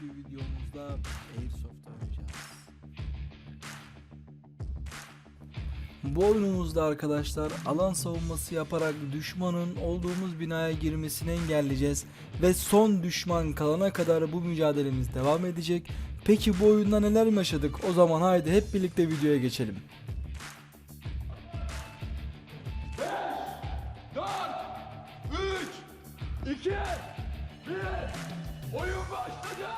bugünkü videomuzda Airsoft oynayacağız. Bu oyunumuzda arkadaşlar alan savunması yaparak düşmanın olduğumuz binaya girmesini engelleyeceğiz ve son düşman kalana kadar bu mücadelemiz devam edecek. Peki bu oyunda neler yaşadık? O zaman haydi hep birlikte videoya geçelim. 3, 2, 1, oyun başladı.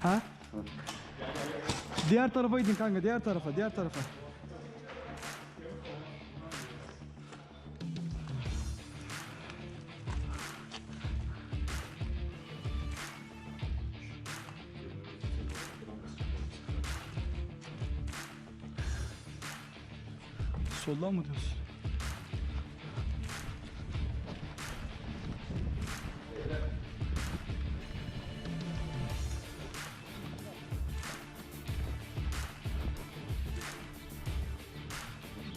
Ha? Diğer tarafa gidin kanka, diğer tarafa, diğer tarafa. Soldan mı diyorsun?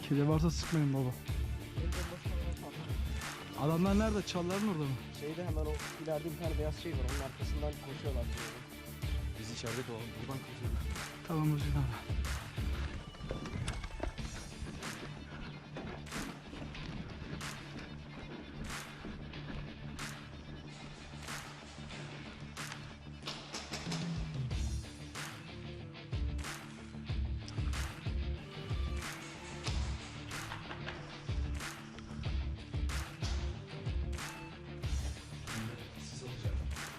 Kedi varsa sıkmayın baba. Adamlar nerede? Çalların orada mı? Şeyde hemen o ileride bir tane beyaz şey var onun arkasından koşuyorlar. diyorum. Biz içeride kalalım. Buradan kaçalım. Tamam Özgür abi.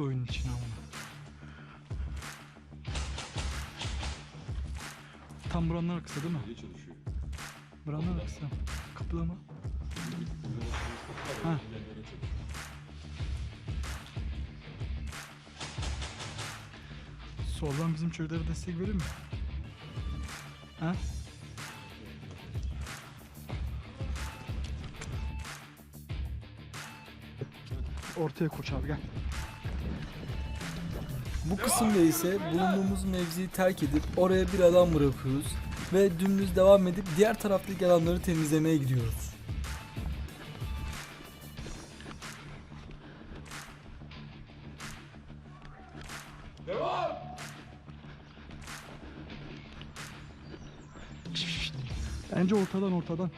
Sikti oyunun içine ama. Tam buranın arkası değil mi? çalışıyor. Buranın arkası. Kapıda mı? Ha. Soldan bizim çocuklara destek verir mi? Ha? Ortaya koş abi gel. Bu kısımda ise bulunduğumuz mevziyi terk edip oraya bir adam bırakıyoruz ve dümdüz devam edip diğer taraftaki alanları temizlemeye gidiyoruz. Devam. Bence ortadan ortadan.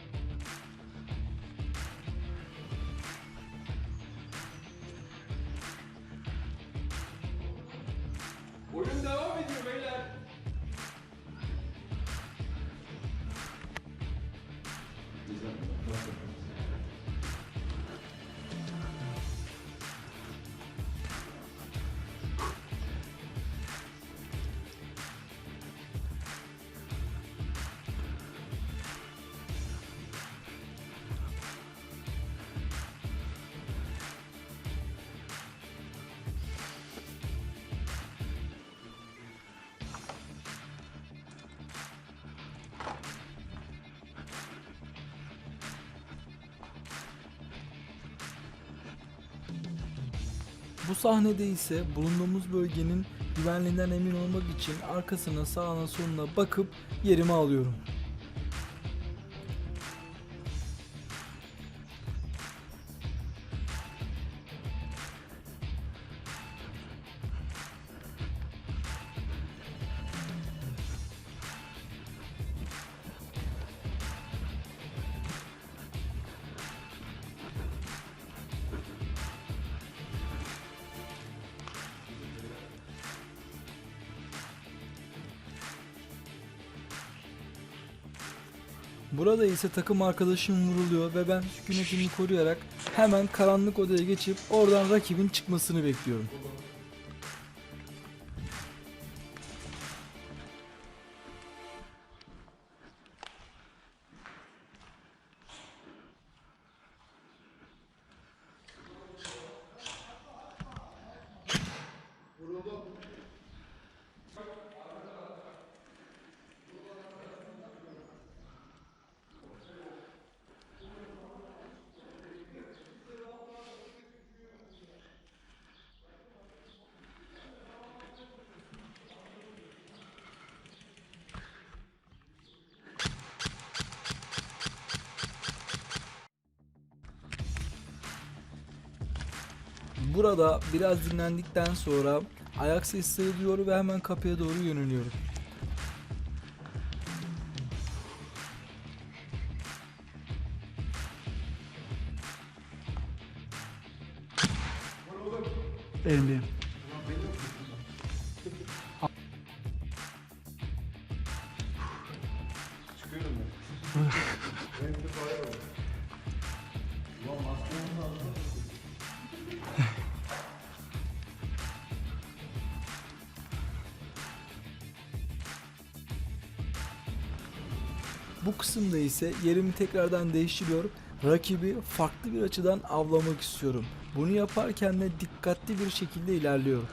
Bu sahnede ise bulunduğumuz bölgenin güvenliğinden emin olmak için arkasına sağına soluna bakıp yerimi alıyorum. Burada ise takım arkadaşım vuruluyor ve ben sükunetimi koruyarak hemen karanlık odaya geçip oradan rakibin çıkmasını bekliyorum. Burada biraz dinlendikten sonra ayak sesleri duyuyor ve hemen kapıya doğru yöneliyorum. Elimdeyim. Bu kısımda ise yerimi tekrardan değiştiriyor. Rakibi farklı bir açıdan avlamak istiyorum. Bunu yaparken de dikkatli bir şekilde ilerliyorum.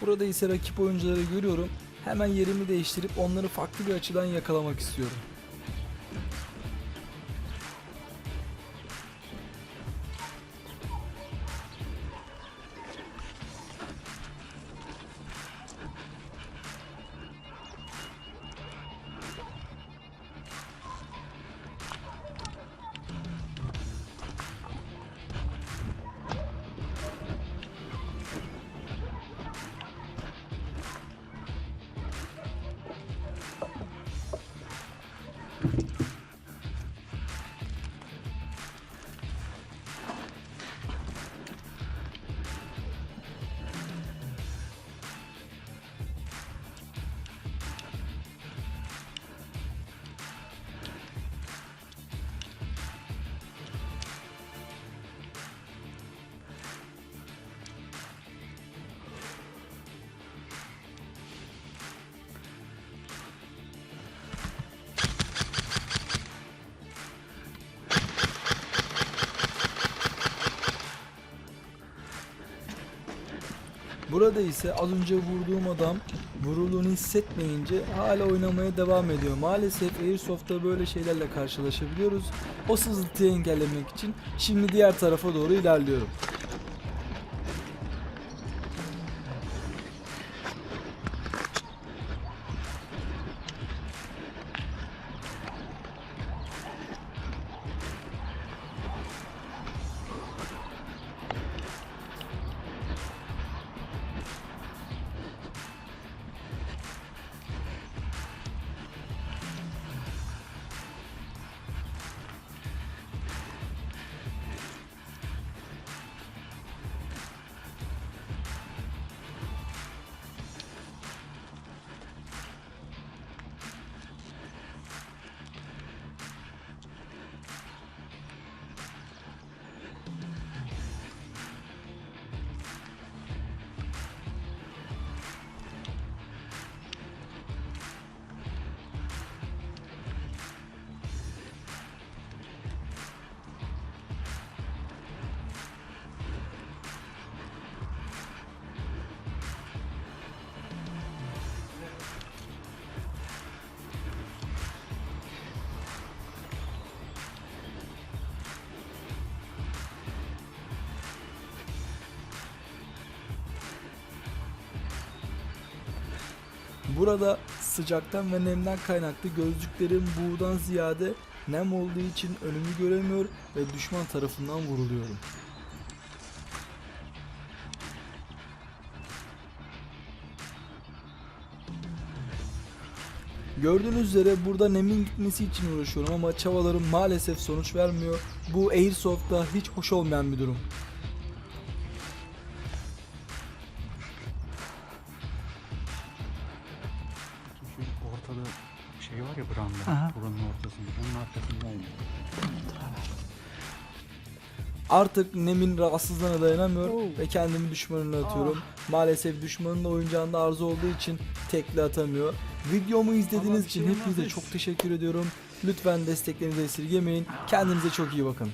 Burada ise rakip oyuncuları görüyorum. Hemen yerimi değiştirip onları farklı bir açıdan yakalamak istiyorum. Burada ise az önce vurduğum adam vurulduğunu hissetmeyince hala oynamaya devam ediyor. Maalesef Airsoft'ta böyle şeylerle karşılaşabiliyoruz. O sızıntıyı engellemek için şimdi diğer tarafa doğru ilerliyorum. Burada sıcaktan ve nemden kaynaklı gözlüklerim buğdan ziyade Nem olduğu için önümü göremiyor ve düşman tarafından vuruluyorum. Gördüğünüz üzere burada nemin gitmesi için uğraşıyorum ama çabalarım maalesef sonuç vermiyor. Bu Airsoft'ta hiç hoş olmayan bir durum. Şey. Aha. Buranın ortasında. Onun arkasındayım. Artık Nem'in rahatsızlığına dayanamıyor ve kendimi düşmanına atıyorum. Maalesef düşmanın da oyuncağında arıza olduğu için tekli atamıyor. Videomu izlediğiniz için hepinize çok teşekkür ediyorum. Lütfen desteklerinizi esirgemeyin. Kendinize çok iyi bakın.